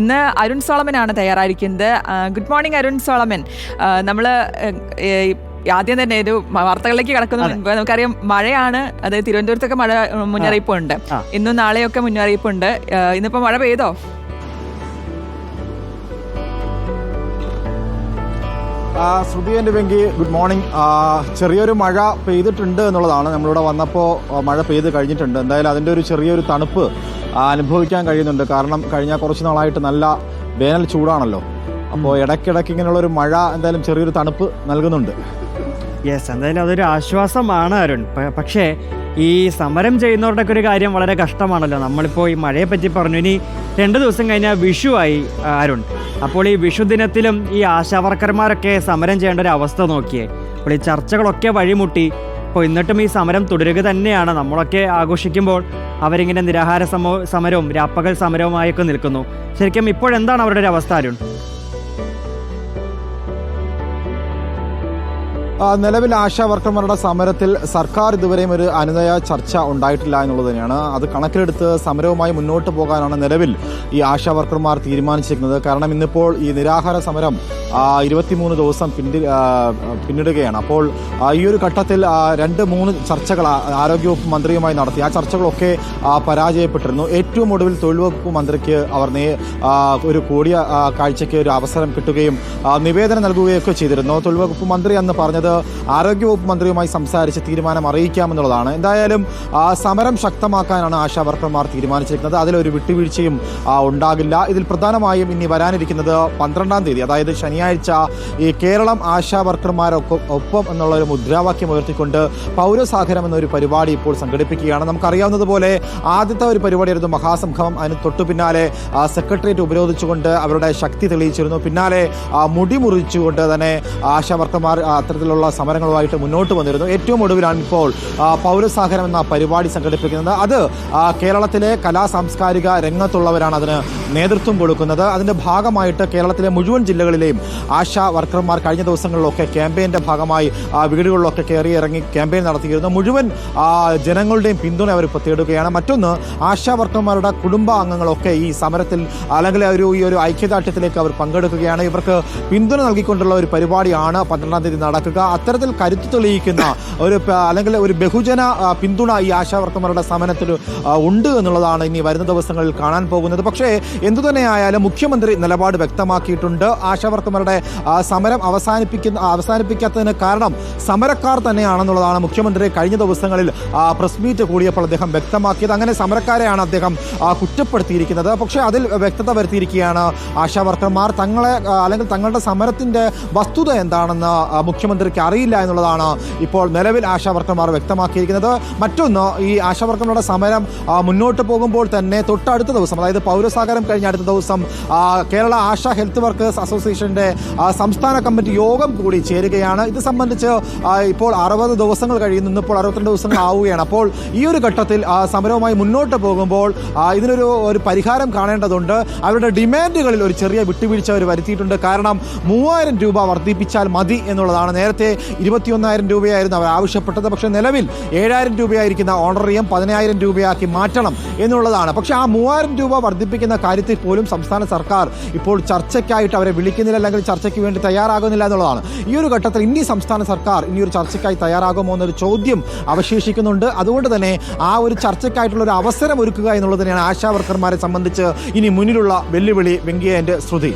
ഇന്ന് അരുൺ സോളമനാണ് തയ്യാറായിരിക്കുന്നത്. Good morning Arun Solomon. നമ്മൾ ആദ്യം തന്നെ ഒരു വാർത്തകളിലേക്ക് കടക്കുന്ന മുൻപ് നമുക്കറിയാം മഴയാണ്. അതായത് തിരുവനന്തപുരത്തൊക്കെ മഴ മുന്നറിയിപ്പുണ്ട്. ഇന്നും നാളെയൊക്കെ മുന്നറിയിപ്പുണ്ട്. ഇന്നിപ്പോ മഴ പെയ്തോ? ശ്രുതി എന്റെ വെങ്കി ഗുഡ് മോർണിംഗ് ചെറിയൊരു മഴ പെയ്തിട്ടുണ്ട് എന്നുള്ളതാണ്. നമ്മളിവിടെ വന്നപ്പോൾ മഴ പെയ്ത് കഴിഞ്ഞിട്ടുണ്ട്. എന്തായാലും അതിന്റെ ഒരു ചെറിയൊരു തണുപ്പ് അനുഭവിക്കാൻ കഴിയുന്നുണ്ട്. കാരണം കഴിഞ്ഞ കുറച്ച് നാളായിട്ട് നല്ല വേനൽ ചൂടാണല്ലോ. അപ്പോൾ ഇടയ്ക്കിടയ്ക്ക് ഇങ്ങനെയുള്ള ഒരു മഴ എന്തായാലും ചെറിയൊരു തണുപ്പ് നൽകുന്നുണ്ട്. യെസ് എന്തായാലും അതൊരു ആശ്വാസമാണ് അരുൺ. പക്ഷേ ഈ സമരം ചെയ്യുന്നവരുടെയൊക്കെ ഒരു കാര്യം വളരെ കഷ്ടമാണല്ലോ. നമ്മളിപ്പോൾ ഈ മഴയെ പറ്റി പറഞ്ഞു. ഇനി രണ്ട് ദിവസം കഴിഞ്ഞാൽ വിഷുവായി അരുൺ. അപ്പോൾ ഈ വിഷുദിനത്തിലും ഈ ആശാവർക്കർമാരൊക്കെ സമരം ചെയ്യേണ്ട ഒരു അവസ്ഥ നോക്കിയേ. അപ്പോൾ ഈ ചർച്ചകളൊക്കെ വഴിമുട്ടി. അപ്പോൾ എന്നിട്ടും ഈ സമരം തുടരുക തന്നെയാണ്. നമ്മളൊക്കെ ആഘോഷിക്കുമ്പോൾ അവരിങ്ങനെ നിരാഹാര സമോ സമരവും രാപ്പകൽ സമരവുമായൊക്കെ നിൽക്കുന്നു. ശരിക്കും ഇപ്പോഴെന്താണ് അവരുടെ ഒരു അവസ്ഥ അരുൺ? നിലവിൽ ആശാ വർക്കർമാരുടെ സമരത്തിൽ സർക്കാർ ഇതുവരെയും ഒരു അനുനയ ചർച്ച ഉണ്ടായിട്ടില്ല എന്നുള്ളത് തന്നെയാണ്. അത് കണക്കിലെടുത്ത് സമരവുമായി മുന്നോട്ട് പോകാനാണ് നിലവിൽ ഈ ആശാ വർക്കർമാർ തീരുമാനിച്ചിരിക്കുന്നത്. കാരണം ഇന്നിപ്പോൾ ഈ നിരാഹാര സമരം ഇരുപത്തിമൂന്ന് ദിവസം പിന്തി പിന്നിടുകയാണ്. അപ്പോൾ ഈ ഒരു ഘട്ടത്തിൽ രണ്ട് മൂന്ന് ചർച്ചകൾ ആരോഗ്യവകുപ്പ് മന്ത്രിയുമായി നടത്തി. ആ ചർച്ചകളൊക്കെ പരാജയപ്പെട്ടിരുന്നു. ഏറ്റവും ഒടുവിൽ തൊഴിൽ വകുപ്പ് മന്ത്രിക്ക് അവർ ഒരു കൂടിയ കാഴ്ചയ്ക്ക് ഒരു അവസരം കിട്ടുകയും നിവേദനം നൽകുകയൊക്കെ ചെയ്തിരുന്നു. തൊഴിൽ വകുപ്പ് മന്ത്രി അന്ന് പറഞ്ഞത് ആരോഗ്യവകുപ്പ് മന്ത്രിയുമായി സംസാരിച്ച് തീരുമാനം അറിയിക്കാമെന്നുള്ളതാണ് എന്തായാലും സമരം ശക്തമാക്കാനാണ് ആശാ വർക്കർമാർ തീരുമാനിച്ചിരിക്കുന്നത്. അതിലൊരു വിട്ടുവീഴ്ചയും ഉണ്ടാകില്ല. ഇതിൽ പ്രധാനമായും ഇനി വരാനിരിക്കുന്നത് പന്ത്രണ്ടാം തീയതി അതായത് ശനിയാഴ്ച ഈ കേരളം ആശാ വർക്കർമാരൊപ്പം ഒപ്പം എന്നുള്ള ഒരു മുദ്രാവാക്യം ഉയർത്തിക്കൊണ്ട് പൗരസാഗരം എന്നൊരു പരിപാടി ഇപ്പോൾ സംഘടിപ്പിക്കുകയാണ്. നമുക്കറിയാവുന്നതുപോലെ ആദ്യത്തെ ഒരു പരിപാടിയായിരുന്നു മഹാസംഘം അതിന് തൊട്ടു പിന്നാലെ സെക്രട്ടേറിയറ്റ് ഉപരോധിച്ചുകൊണ്ട് അവരുടെ ശക്തി തെളിയിച്ചിരുന്നു. പിന്നാലെ മുടി മുറിച്ചുകൊണ്ട് തന്നെ ആശാ വർക്കർമാർ ആ, അത്തരത്തിലുള്ള സമരങ്ങളുമായിട്ട് മുന്നോട്ട് വന്നിരുന്നു. ഏറ്റവും ഒടുവിലാണ് ഇപ്പോൾ പൗരസാഗരം എന്ന പരിപാടി സംഘടിപ്പിക്കുന്നത്. അത് കേരളത്തിലെ കലാ സാംസ്കാരിക രംഗത്തുള്ളവരാണ് അതിന് നേതൃത്വം കൊടുക്കുന്നത്. അതിന്റെ ഭാഗമായിട്ട് കേരളത്തിലെ മുഴുവൻ ജില്ലകളിലെയും ആശാ വർക്കർമാർ കഴിഞ്ഞ ദിവസങ്ങളിലൊക്കെ ക്യാമ്പയിന്റെ ഭാഗമായി വീടുകളിലൊക്കെ കയറി ഇറങ്ങി ക്യാമ്പയിൻ നടത്തിയിരുന്നു. മുഴുവൻ ജനങ്ങളുടെയും പിന്തുണ അവർ ഇപ്പോൾ തേടുകയാണ്. മറ്റൊന്ന് ആശാ വർക്കർമാരുടെ കുടുംബാംഗങ്ങളൊക്കെ ഈ സമരത്തിൽ അല്ലെങ്കിൽ ഒരു ഈ ഒരു ഐക്യദാർഢ്യത്തിലേക്ക് അവർ പങ്കെടുക്കുകയാണ്. ഇവർക്ക് പിന്തുണ നൽകിക്കൊണ്ടുള്ള ഒരു പരിപാടിയാണ് പന്ത്രണ്ടാം തീയതി നടക്കുക. അത്തരത്തിൽ കരുത്ത് തെളിയിക്കുന്ന ഒരു അല്ലെങ്കിൽ ഒരു ബഹുജന പിന്തുണ ഈ ആശാവർക്കർമാരുടെ സമരത്തിൽ ഉണ്ട് എന്നുള്ളതാണ് ഇനി വരുന്ന ദിവസങ്ങളിൽ കാണാൻ പോകുന്നത്. പക്ഷേ എന്തുതന്നെയായാലും മുഖ്യമന്ത്രി നിലപാട് വ്യക്തമാക്കിയിട്ടുണ്ട്. ആശാവർക്കർമാരുടെ സമരം അവസാനിപ്പിക്കുന്ന അവസാനിപ്പിക്കാത്തതിന് കാരണം സമരക്കാർ തന്നെയാണെന്നുള്ളതാണ് മുഖ്യമന്ത്രി കഴിഞ്ഞ ദിവസങ്ങളിൽ പ്രസ് മീറ്റ് കൂടിയപ്പോൾ അദ്ദേഹം വ്യക്തമാക്കിയത്. അങ്ങനെ സമരക്കാരെയാണ് അദ്ദേഹം കുറ്റപ്പെടുത്തിയിരിക്കുന്നത്. പക്ഷേ അതിൽ വ്യക്തത വരുത്തിയിരിക്കുകയാണ് ആശാവർക്കർമാർ. തങ്ങളെ അല്ലെങ്കിൽ തങ്ങളുടെ സമരത്തിന്റെ വസ്തുത എന്താണെന്ന് ആ, മുഖ്യമന്ത്രിക്ക് അറിയില്ല എന്നുള്ളതാണ് ഇപ്പോൾ നിലവിൽ ആശാവർക്കർമാർ വ്യക്തമാക്കിയിരിക്കുന്നത്. മറ്റൊന്ന് ഈ ആശാവർക്കർമാരുടെ സമരം മുന്നോട്ട് പോകുമ്പോൾ തന്നെ തൊട്ടടുത്ത ദിവസം അതായത് പൗരസാഗരം കഴിഞ്ഞ അടുത്ത ദിവസം കേരള ആശാ ഹെൽത്ത് വർക്കേഴ്സ് അസോസിയേഷന്റെ സംസ്ഥാന കമ്മിറ്റി യോഗം കൂടി ചേരുകയാണ്. ഇത് സംബന്ധിച്ച് ഇപ്പോൾ അറുപത് ദിവസങ്ങൾ കഴിയുന്നു ഇന്നിപ്പോൾ അറുപത്തിരണ്ട് ദിവസങ്ങൾ ആവുകയാണ്. അപ്പോൾ ഈ ഒരു ഘട്ടത്തിൽ സമരവുമായി മുന്നോട്ട് പോകുമ്പോൾ ഇതിനൊരു ഒരു പരിഹാരം കാണേണ്ടതുണ്ട്. അവരുടെ ഡിമാൻഡുകളിൽ ഒരു ചെറിയ വിട്ടുവീഴ്ച അവർ വരുത്തിയിട്ടുണ്ട്. കാരണം മൂവായിരം രൂപ വർദ്ധിപ്പിച്ചാൽ മതി എന്നുള്ളതാണ് നേരത്തെ ഇരുപത്തിയൊന്നായിരം രൂപയായിരുന്നു അവർ ആവശ്യപ്പെട്ടത്. പക്ഷേ നിലവിൽ ഏഴായിരം രൂപയായിരിക്കുന്ന ഓണറിയം പതിനായിരം രൂപയാക്കി മാറ്റണം എന്നുള്ളതാണ്. പക്ഷേ ആ മൂവായിരം രൂപ വർദ്ധിപ്പിക്കുന്ന കാര്യത്തിൽ പോലും സംസ്ഥാന സർക്കാർ ഇപ്പോൾ ചർച്ചയ്ക്കായിട്ട് അവരെ വിളിക്കുന്നില്ല അല്ലെങ്കിൽ ചർച്ചയ്ക്ക് വേണ്ടി തയ്യാറാകുന്നില്ല എന്നുള്ളതാണ്. ഈ ഒരു ഘട്ടത്തിൽ ഇനി സംസ്ഥാന സർക്കാർ ഇനി ഒരു ചർച്ചയ്ക്കായി തയ്യാറാകുമോ എന്നൊരു ചോദ്യം അവശേഷിക്കുന്നുണ്ട്. അതുകൊണ്ട് തന്നെ ആ ഒരു ചർച്ചയ്ക്കായിട്ടുള്ള ഒരു അവസരം ഒരുക്കുക എന്നുള്ളത് തന്നെയാണ് ആശാ വർക്കർമാരെ സംബന്ധിച്ച് ഇനി മുന്നിലുള്ള വെല്ലുവിളി. വെങ്കിയന്റെ ശ്രുതി.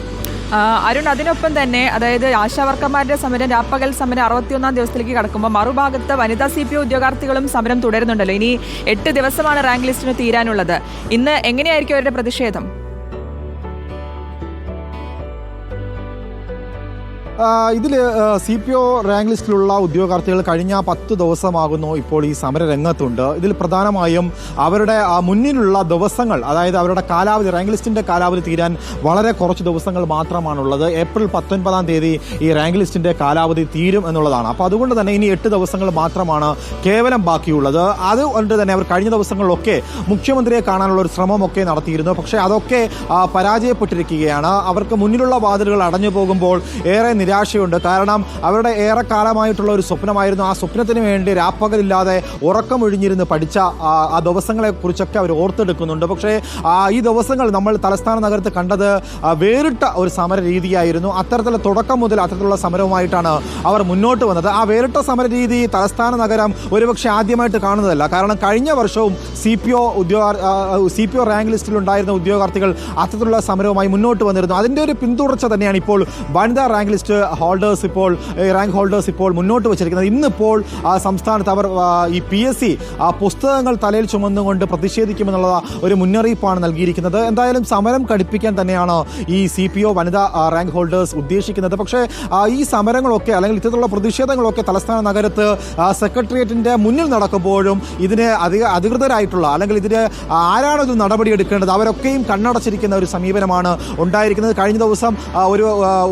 അരുൺ അതിനൊപ്പം തന്നെ അതായത് ആശാവർക്കർമാരുടെ സമരം രാപ്പകൽ സമരം അറുപത്തിയൊന്നാം ദിവസത്തിലേക്ക് കടക്കുമ്പോൾ മറുഭാഗത്ത് വനിതാ സി പി ഉദ്യോഗാർത്ഥികളും സമരം തുടരുന്നുണ്ടല്ലോ. ഇനി എട്ട് ദിവസമാണ് റാങ്ക് ലിസ്റ്റിന് തീരാനുള്ളത്. ഇന്ന് എങ്ങനെയായിരിക്കും അവരുടെ പ്രതിഷേധം? ഇതിൽ സി പി ഒ റാങ്ക് ലിസ്റ്റിലുള്ള ഉദ്യോഗാർത്ഥികൾ കഴിഞ്ഞ പത്ത് ദിവസമാകുന്നു ഇപ്പോൾ ഈ സമര രംഗത്തുണ്ട് ഇതിൽ പ്രധാനമായും അവരുടെ മുന്നിലുള്ള ദിവസങ്ങൾ അതായത് അവരുടെ കാലാവധി റാങ്ക് ലിസ്റ്റിന്റെ കാലാവധി തീരാൻ വളരെ കുറച്ച് ദിവസങ്ങൾ മാത്രമാണുള്ളത്. ഏപ്രിൽ പത്തൊൻപതാം തീയതി ഈ റാങ്ക് ലിസ്റ്റിന്റെ കാലാവധി തീരും എന്നുള്ളതാണ്. അപ്പോൾ അതുകൊണ്ട് തന്നെ ഇനി എട്ട് ദിവസങ്ങൾ മാത്രമാണ് കേവലം ബാക്കിയുള്ളത്. അതുകൊണ്ട് തന്നെ അവർ കഴിഞ്ഞ ദിവസങ്ങളിലൊക്കെ മുഖ്യമന്ത്രിയെ കാണാനുള്ള ഒരു ശ്രമമൊക്കെ നടത്തിയിരുന്നു. പക്ഷേ അതൊക്കെ പരാജയപ്പെട്ടിരിക്കുകയാണ്. അവർക്ക് മുന്നിലുള്ള വാതിലുകൾ അടഞ്ഞു പോകുമ്പോൾ ഏറെ നിരാ നിരാശയുണ്ട്. കാരണം അവരുടെ ഏറെക്കാലമായിട്ടുള്ള ഒരു സ്വപ്നമായിരുന്നു. ആ സ്വപ്നത്തിന് വേണ്ടി രാപ്പകലില്ലാതെ ഉറക്കമൊഴിഞ്ഞിരുന്ന് പഠിച്ച ആ, ദിവസങ്ങളെക്കുറിച്ചൊക്കെ ദിവസങ്ങളെ കുറിച്ചൊക്കെ അവർ ഓർത്തെടുക്കുന്നുണ്ട്. പക്ഷേ ഈ ദിവസങ്ങൾ നമ്മൾ തലസ്ഥാന നഗരത്ത് കണ്ടത് വേറിട്ട ഒരു സമര രീതിയായിരുന്നു അത്തരത്തിലുള്ള തുടക്കം മുതൽ അത്തരത്തിലുള്ള സമരവുമായിട്ടാണ് അവർ മുന്നോട്ട് വന്നത്. ആ വേറിട്ട സമര രീതി തലസ്ഥാന നഗരം ഒരുപക്ഷെ ആദ്യമായിട്ട് കാണുന്നതല്ല. കാരണം കഴിഞ്ഞ വർഷവും സി പി ഒ ഉദ്യോഗ സി പി ഒ റാങ്ക് ലിസ്റ്റിൽ ഉണ്ടായിരുന്ന ഉദ്യോഗാർത്ഥികൾ അത്തരത്തിലുള്ള സമരവുമായി മുന്നോട്ട് വന്നിരുന്നു. അതിന്റെ ഒരു പിന്തുടർച്ച തന്നെയാണ് ഇപ്പോൾ വനിതാ റാങ്ക് ലിസ്റ്റ് ഹോൾഡേഴ്സ് ഇപ്പോൾ റാങ്ക് ഹോൾഡേഴ്സ് ഇപ്പോൾ മുന്നോട്ട് വച്ചിരിക്കുന്നത്. ഇന്നിപ്പോൾ സംസ്ഥാനത്ത് അവർ ഈ പി എസ് സി പുസ്തകങ്ങൾ തലയിൽ ചുമന്നുകൊണ്ട് പ്രതിഷേധിക്കുമെന്നുള്ള ഒരു മുന്നറിയിപ്പാണ് നൽകിയിരിക്കുന്നത്. എന്തായാലും സമരം കടുപ്പിക്കാൻ തന്നെയാണ് ഈ സി പി ഒ വനിതാ റാങ്ക് ഹോൾഡേഴ്സ് ഉദ്ദേശിക്കുന്നത്. പക്ഷേ ഈ സമരങ്ങളൊക്കെ അല്ലെങ്കിൽ ഇത്തരത്തിലുള്ള പ്രതിഷേധങ്ങളൊക്കെ തലസ്ഥാന നഗരത്ത് സെക്രട്ടേറിയറ്റിന്റെ മുന്നിൽ നടക്കുമ്പോഴും ഇതിന് അധിക അധികൃതരായിട്ടുള്ള അല്ലെങ്കിൽ ഇതിന് ആരാണ് ഇത് നടപടി എടുക്കേണ്ടത് അവരൊക്കെയും കണ്ണടച്ചിരിക്കുന്ന ഒരു സമീപനമാണ് ഉണ്ടായിരിക്കുന്നത്. കഴിഞ്ഞ ദിവസം ഒരു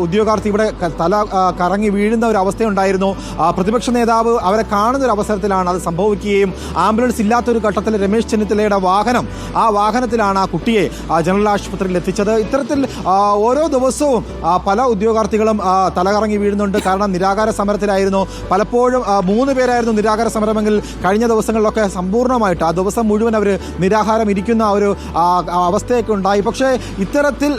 ഉദ്യോഗാർത്ഥി ഇവിടെ തല കറങ്ങി വീഴുന്ന ഒരു അവസ്ഥയുണ്ടായിരുന്നു. പ്രതിപക്ഷ നേതാവ് അവരെ കാണുന്ന ഒരു അവസരത്തിലാണ് അത് സംഭവിക്കുകയും ആംബുലൻസ് ഇല്ലാത്തൊരു ഘട്ടത്തിൽ രമേശ് ചെന്നിത്തലയുടെ വാഹനം ആ വാഹനത്തിലാണ് ആ കുട്ടിയെ ജനറൽ ആശുപത്രിയിൽ എത്തിച്ചത്. ഇത്തരത്തിൽ ഓരോ ദിവസവും പല ഉദ്യോഗാർത്ഥികളും തലകറങ്ങി വീഴുന്നുണ്ട്. കാരണം നിരാകാര സമരത്തിലായിരുന്നു. പലപ്പോഴും മൂന്ന് പേരായിരുന്നു നിരാകാര സമരമെങ്കിൽ കഴിഞ്ഞ ദിവസങ്ങളിലൊക്കെ സമ്പൂർണമായിട്ട് ആ ദിവസം മുഴുവൻ അവർ നിരാഹാരം ഇരിക്കുന്ന ഒരു അവസ്ഥയൊക്കെ ഉണ്ടായി. പക്ഷേ ഇത്തരത്തിൽ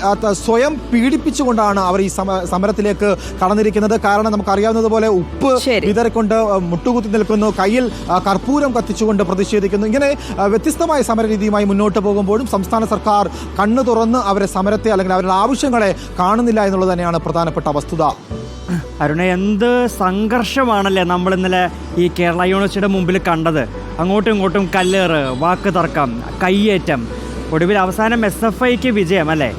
സ്വയം പീഡിപ്പിച്ചുകൊണ്ടാണ് അവർ ഈ സമരത്തിലേക്ക് കടന്നിരിക്കുന്നത്. കാരണം നമുക്കറിയാവുന്നതുപോലെ ഉപ്പ്. വിതറിക്കൊണ്ട് മുട്ടുകുത്തി നിൽക്കുന്നു. കയ്യിൽ കർപ്പൂരം കത്തിച്ചുകൊണ്ട് പ്രതിഷേധിക്കുന്നു. ഇങ്ങനെ വ്യത്യസ്തമായ സമരരീതിയുമായി മുന്നോട്ട് പോകുമ്പോഴും സംസ്ഥാന സർക്കാർ കണ്ണു തുറന്ന് അവരെ സമരത്തെ അല്ലെങ്കിൽ അവരുടെ ആവശ്യങ്ങളെ കാണുന്നില്ല എന്നുള്ളത് തന്നെയാണ് പ്രധാനപ്പെട്ട വസ്തുത. അരുണ എന്ത് സംഘർഷമാണല്ലേ നമ്മൾ ഇന്നലെ ഈ കേരള യൂണിവേഴ്സിറ്റിയുടെ മുമ്പിൽ കണ്ടത്? അങ്ങോട്ടും ഇങ്ങോട്ടും കല്ലേറ് വാക്ക് തർക്കം കയ്യേറ്റം. ഒടുവിൽ അവസാനം എസ് എഫ് ഐക്ക് വിജയം അല്ലേ?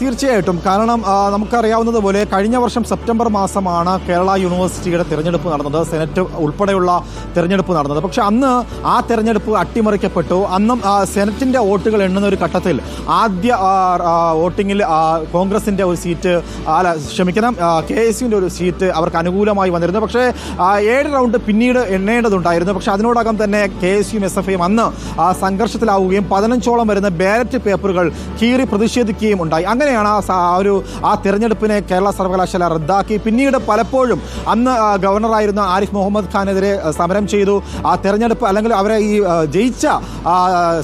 തീർച്ചയായിട്ടും. കാരണം നമുക്കറിയാവുന്നത് നമുക്കറിയാവുന്നതുപോലെ കഴിഞ്ഞ വർഷം സെപ്റ്റംബർ മാസമാണ് കേരള യൂണിവേഴ്സിറ്റിയുടെ തിരഞ്ഞെടുപ്പ് നടന്നത് സെനറ്റ് ഉൾപ്പെടെയുള്ള തിരഞ്ഞെടുപ്പ് നടന്നത്. പക്ഷെ അന്ന് ആ തിരഞ്ഞെടുപ്പ് അട്ടിമറിക്കപ്പെട്ടു. അന്നും സെനറ്റിന്റെ വോട്ടുകൾ എണ്ണുന്ന ഒരു ഘട്ടത്തിൽ ആദ്യ വോട്ടിങ്ങിൽ കോൺഗ്രസിന്റെ ഒരു സീറ്റ് അല്ല ക്ഷമിക്കണം കെ എസ് യുവിന്റെ ഒരു സീറ്റ് അവർക്ക് അനുകൂലമായി വന്നിരുന്നു. പക്ഷേ ഏഴ് റൗണ്ട് പിന്നീട് എണ്ണേണ്ടതുണ്ടായിരുന്നു. പക്ഷെ അതിനോടകം തന്നെ K S U S F ഐയും അന്ന് സംഘർഷത്തിലാവുകയും പതിനഞ്ചോളം വരുന്ന ബാലറ്റ് പേപ്പറുകൾ കീറി പ്രതിഷേധിക്കുകയും ഉണ്ടായി. അങ്ങനെയാണ് ആ ഒരു ആ തിരഞ്ഞെടുപ്പിനെ കേരള സർവകലാശാല റദ്ദാക്കി. പിന്നീട് പലപ്പോഴും അന്ന് ഗവർണറായിരുന്ന ആരിഫ് മുഹമ്മദ് ഖാനെതിരെ സമരം ചെയ്തു. ആ തിരഞ്ഞെടുപ്പ് അല്ലെങ്കിൽ അവരെ ഈ ജയിച്ച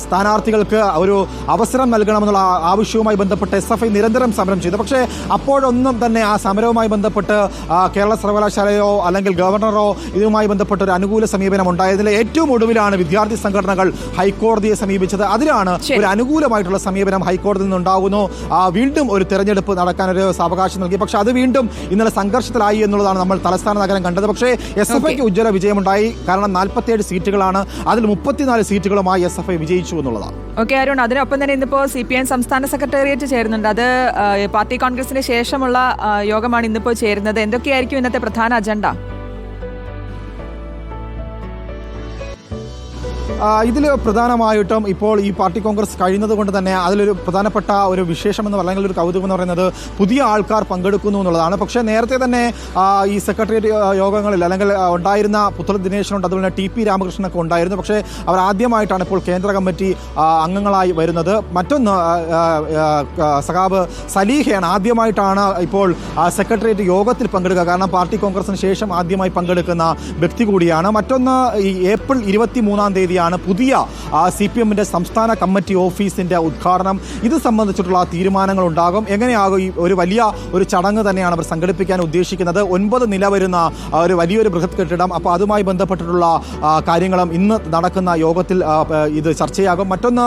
സ്ഥാനാർത്ഥികൾക്ക് ഒരു അവസരം നൽകണമെന്നുള്ള ആവശ്യവുമായി ബന്ധപ്പെട്ട് എസ് എഫ് ഐ നിരന്തരം സമരം ചെയ്തു. പക്ഷേ അപ്പോഴൊന്നും തന്നെ ആ സമരവുമായി ബന്ധപ്പെട്ട് കേരള സർവകലാശാലയോ അല്ലെങ്കിൽ ഗവർണറോ ഇതുമായി ബന്ധപ്പെട്ട ഒരു അനുകൂല സമീപനം ഉണ്ടായതിൽ ഏറ്റവും ഒടുവിലാണ് വിദ്യാർത്ഥി സംഘടനകൾ ഹൈക്കോടതിയെ സമീപിച്ചത്. അതിലാണ് ഒരു അനുകൂലമായിട്ടുള്ള സമീപനം ഹൈക്കോടതിയിൽ നിന്നുണ്ടാകുന്നു. ആ, വീണ്ടും ഒരു തെരഞ്ഞെടുപ്പ് നടക്കാൻ ഒരു അവകാശം നൽകി. പക്ഷേ അത് വീണ്ടും ഇന്നലെ സംഘർഷത്തിലായി എന്നുള്ളതാണ് നമ്മൾ തലസ്ഥാന നഗരം കണ്ടത്. പക്ഷേ എസ് എഫ് ഐക്ക് ഉജ്ജ്വല വിജയമുണ്ടായി. കാരണം നാൽപ്പത്തിയേഴ് സീറ്റുകളാണ്. അതിൽ മുപ്പത്തിനാല് സീറ്റുകളുമായി എസ് എഫ് ഐ വിജയിച്ചു എന്നുള്ളതാണ്. ഓക്കെ അരുൺ. അതിനൊപ്പം തന്നെ ഇന്നിപ്പോ സി പി എം സംസ്ഥാന സെക്രട്ടേറിയറ്റ് ചേരുന്നുണ്ട്. അത് പാർട്ടി കോൺഗ്രസിന് ശേഷമുള്ള യോഗമാണ് ഇന്നിപ്പോ ചേരുന്നത്. എന്തൊക്കെയായിരിക്കും ഇന്നത്തെ പ്രധാന അജണ്ട? ഇതിൽ പ്രധാനമായിട്ടും ഇപ്പോൾ ഈ പാർട്ടി കോൺഗ്രസ് കഴിയുന്നത് കൊണ്ട് തന്നെ അതിലൊരു പ്രധാനപ്പെട്ട ഒരു വിശേഷം എന്ന് അല്ലെങ്കിൽ ഒരു കൗതുകം എന്ന് പറയുന്നത് പുതിയ ആൾക്കാർ പങ്കെടുക്കുന്നു എന്നുള്ളതാണ്. പക്ഷേ നേരത്തെ തന്നെ ഈ സെക്രട്ടേറിയറ്റ് യോഗങ്ങളിൽ അല്ലെങ്കിൽ ഉണ്ടായിരുന്ന പുത്ര ദിനേശനുണ്ട് അതുപോലെ ടി പി രാമകൃഷ്ണനൊക്കെ ഉണ്ടായിരുന്നു. പക്ഷേ അവർ ആദ്യമായിട്ടാണ് ഇപ്പോൾ കേന്ദ്ര കമ്മിറ്റി അംഗങ്ങളായി വരുന്നത്. മറ്റൊന്ന് സഖാബ് സലീഹയാണ് ആദ്യമായിട്ടാണ് ഇപ്പോൾ സെക്രട്ടേറിയറ്റ് യോഗത്തിൽ പങ്കെടുക്കുക. കാരണം പാർട്ടി കോൺഗ്രസിന് ശേഷം ആദ്യമായി പങ്കെടുക്കുന്ന വ്യക്തി കൂടിയാണ്. മറ്റൊന്ന് ഈ ഏപ്രിൽ ഇരുപത്തി മൂന്നാം തീയതിയാണ് പുതിയ സി പി എമ്മിന്റെ സംസ്ഥാന കമ്മിറ്റി ഓഫീസിന്റെ ഉദ്ഘാടനം. ഇത് സംബന്ധിച്ചിട്ടുള്ള തീരുമാനങ്ങൾ ഉണ്ടാകും എങ്ങനെയാകും ഈ ഒരു വലിയ ഒരു ചടങ്ങ് തന്നെയാണ് അവർ സംഘടിപ്പിക്കാൻ ഉദ്ദേശിക്കുന്നത്. ഒൻപത് നില വരുന്ന ഒരു വലിയൊരു ബൃഹത് കെട്ടിടം. അപ്പോൾ അതുമായി ബന്ധപ്പെട്ടിട്ടുള്ള കാര്യങ്ങളും ഇന്ന് നടക്കുന്ന യോഗത്തിൽ ഇത് ചർച്ചയാകും. മറ്റൊന്ന്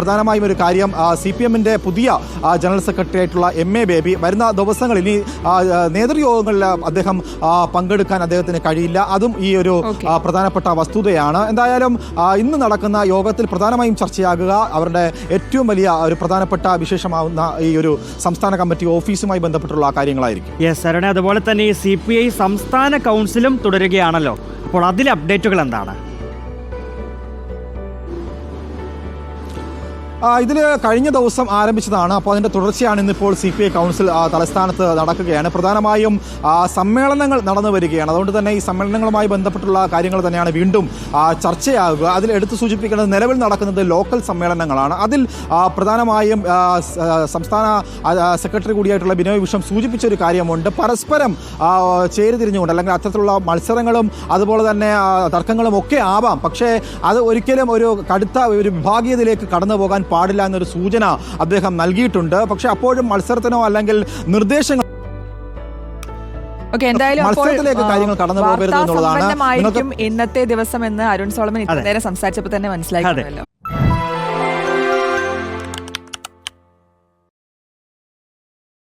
പ്രധാനമായും ഒരു കാര്യം സി പി എമ്മിന്റെ പുതിയ ജനറൽ സെക്രട്ടറി ആയിട്ടുള്ള എം എ ബേബി വരുന്ന ദിവസങ്ങളിൽ ഇനി നേതൃയോഗങ്ങളിൽ അദ്ദേഹം പങ്കെടുക്കാൻ അദ്ദേഹത്തിന് കഴിയില്ല. അതും ഈ ഒരു പ്രധാനപ്പെട്ട വസ്തുതയാണ്. എന്തായാലും ഇന്ന് നടക്കുന്ന യോഗത്തിൽ പ്രധാനമായും ചർച്ചയാകുക അവരുടെ ഏറ്റവും വലിയ ഒരു പ്രധാനപ്പെട്ട വിശേഷമാവുന്ന ഈ ഒരു സംസ്ഥാന കമ്മിറ്റി ഓഫീസുമായി ബന്ധപ്പെട്ടുള്ള കാര്യങ്ങളായിരിക്കും. യെസ് അരുണ അതുപോലെ തന്നെ സി പി ഐ സംസ്ഥാന കൗൺസിലും തുടരുകയാണല്ലോ. അപ്പോൾ അതിലെ അപ്ഡേറ്റുകൾ എന്താണ്? ഇതിൽ കഴിഞ്ഞ ദിവസം ആരംഭിച്ചതാണ്. അപ്പോൾ അതിന്റെ തുടർച്ചയാണ് ഇന്നിപ്പോൾ സി പി ഐ കൗൺസിൽ തലസ്ഥാനത്ത് നടക്കുകയാണ്. പ്രധാനമായും സമ്മേളനങ്ങൾ നടന്നു വരികയാണ്. അതുകൊണ്ട് തന്നെ ഈ സമ്മേളനങ്ങളുമായി ബന്ധപ്പെട്ടുള്ള കാര്യങ്ങൾ തന്നെയാണ് വീണ്ടും ചർച്ചയാകുക അതിൽ എടുത്തു സൂചിപ്പിക്കുന്നത് നിലവിൽ നടക്കുന്നത് ലോക്കൽ സമ്മേളനങ്ങളാണ്. അതിൽ പ്രധാനമായും സംസ്ഥാന സെക്രട്ടറി കൂടിയായിട്ടുള്ള ബിനോയ് വിഷം സൂചിപ്പിച്ച ഒരു കാര്യമുണ്ട്. പരസ്പരം ചേരിതിരിഞ്ഞുകൊണ്ട് അല്ലെങ്കിൽ അത്തരത്തിലുള്ള മത്സരങ്ങളും അതുപോലെ തന്നെ തർക്കങ്ങളും ഒക്കെ ആവാം. പക്ഷേ അത് ഒരിക്കലും ഒരു കടുത്ത ഒരു വിഭാഗീയതയിലേക്ക് കടന്നു പോകാൻ പാടില്ല എന്നൊരു സൂചന അദ്ദേഹം നൽകിയിട്ടുണ്ട് പക്ഷെ അപ്പോഴും മത്സരത്തിനോ അല്ലെങ്കിൽ നിർദ്ദേശങ്ങൾ ഓക്കെ എന്തായാലും മത്സരത്തിലേക്ക് കാര്യങ്ങൾ കടന്നു പോകരുത് എന്നുള്ളതാണ്. സമ്പന്നമായിരിക്കും ഇന്നത്തെ ദിവസം എന്ന് അരുൺ സോളമൻ ഇത്ര. നേരം സംസാരിച്ചപ്പോൾ തന്നെ മനസ്സിലായി.